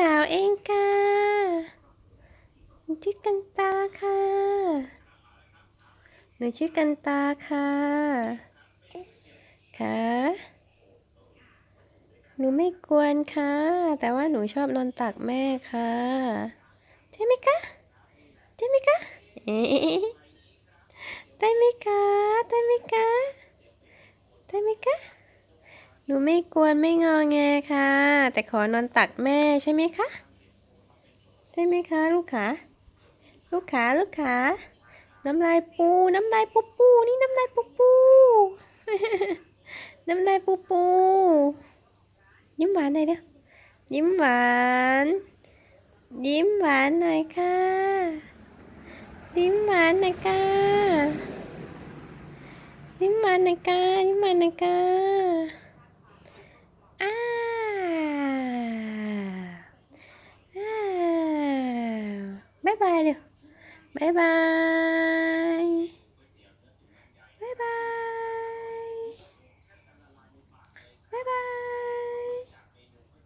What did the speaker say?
กาวเองค่ะหนูชื่อกันตาค่ะหนูชื่อกันตาค่ะ ค่ะ หนูไม่กวนค่ะ แต่ว่าหนูชอบนอนตักแม่ค่ะ ใช่ไหมคะ ใช่ไหมคะเอ๊ะได้ไหมคะ ได้ไหมคะ ได้ไหมคะ หนูไม่กวนไม่งอแงค่ะ แต่ขอนอนตักแม่ใช่ไหมคะใช่ไหมคะลูกขาลูกขาลูกขาน้ำลายปูน้ำลายปูปูนี่น้ำลายปูปูน้ำลายปูปูยิ้มหวานหน่อยเด้อยิ้มหวาน ยิ้มหวานหน่อยค่ะ ยิ้มหวานหน่อยค่ะยิ้มหวานหน่อยค่ะยิ้มหวานหน่อยค่ะ อ้าว อ้าวบ๊